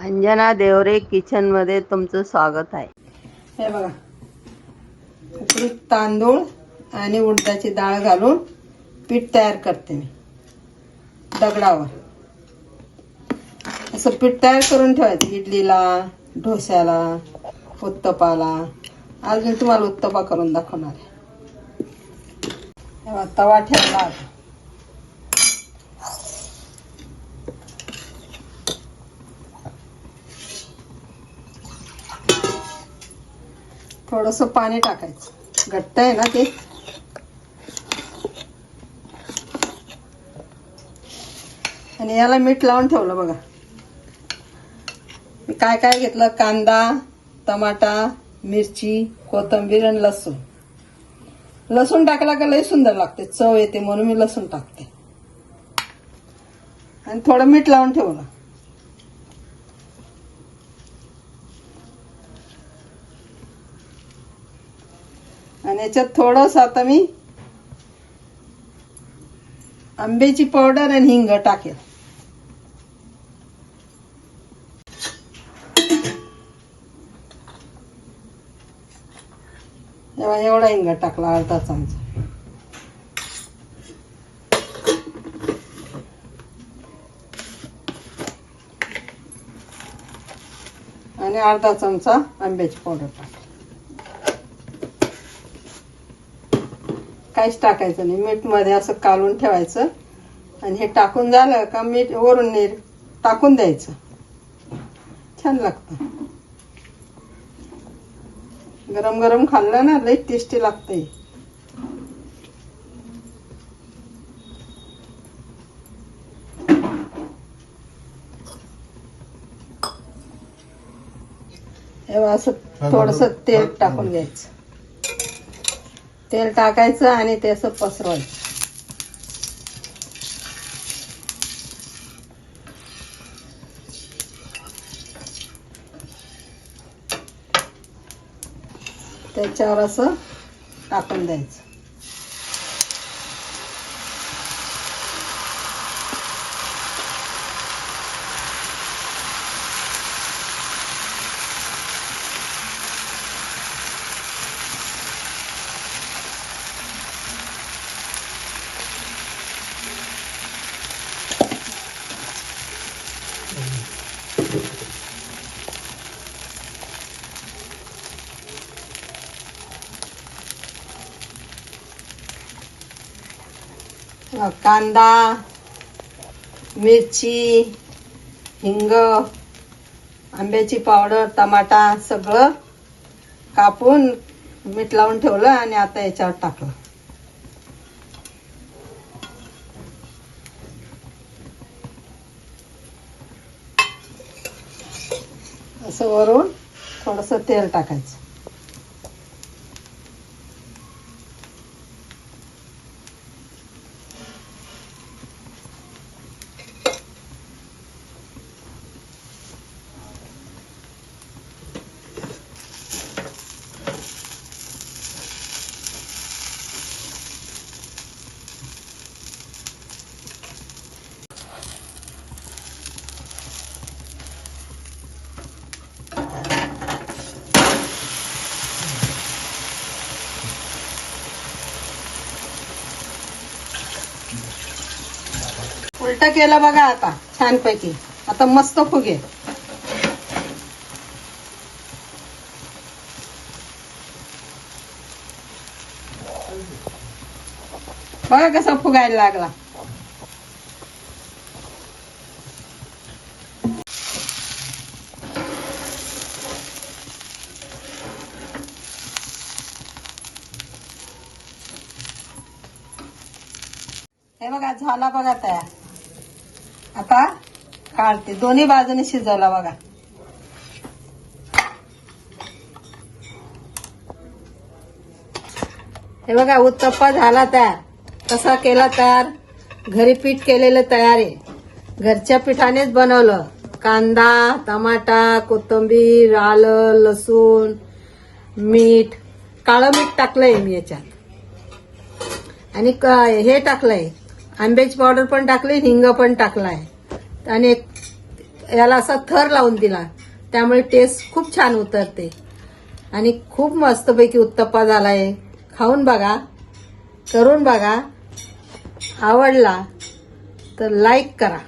अंजना देवरे किचनमध्ये तुमचं स्वागत आहे. हे बघा. उकडीत तांदूळ आणि उडदाची डाळ घालून पीठ तयार करते मी. दगडावर. असं पीठ तयार करून ठेवायचं. इडलीला ढोस्याला उत्तपाला. अजून तुम्हाला उत्तपा करून दाखवणार आहे. तवा ठेवला थोडस पाणी टाकायचं. घट्ट आहे ना ते? आणि याला मीठ लावून ठेवलं बघा. मी काय काय घेतलं? कांदा टमाटा मिरची कोथिंबीर आणि लसूण. लसूण टाकला का लय सुंदर लागते. चव येते म्हणून मी लसूण टाकते. आणि थोडं मीठ लावून ठेवलं. आणि याच्यात थोडस आता मी आंब्याची पावडर आणि हिंग टाकेल. एवढा एवढा हिंग टाकला अर्धा चमचा. आणि अर्धा चमचा आंब्याची पावडर टाक काहीच टाकायचं नाही. मीठमध्ये असं कालून ठेवायचं. आणि हे टाकून झालं का मीठ वरून नीर टाकून द्यायचं. छान लागतं. गरम गरम खाल्लं ना लई टेस्टी लागतंय. हे बघ असं थोडस तेल टाकून घ्यायचं. तेल टाकायचं आणि ते असं पसरवायचं. त्याच्यावर असं टाकून द्यायचं. कांदा मिरची हिंग आंब्याची पावडर टमाटा सगळं कापून मीठ लावून ठेवलं आणि आता याच्यावर टाकलं. असं वरून थोडंसं तेल टाकायचं. उलट केलं बघा आता छानपैकी. आता मस्त फुगे. बघा कसा फुगायला लागला. हे बघा झाला बघा तयार. आता काढते. दोन्ही बाजूने शिजवला बघा. हे बघा उत्तप्पा झाला तयार. कसा केला तयार? घरी पीठ केलेलं तयार आहे. घरच्या पिठानेच बनवलं. कांदा टमाटा कोथिंबीर आलं लसूण मीठ. काळं मीठ टाकलंय मी याच्यात. आणि हे टाकलंय. आंब्याची पावडर पण टाकली हिंग पण टाकलाय. आणि एक याला असा थर लावून दिला. त्यामुळे टेस्ट खूप छान उतरते. आणि खूप मस्तपैकी उत्तप्पा झालाय. खाऊन बघा. करून बघा. आवडला तर लाईक करा.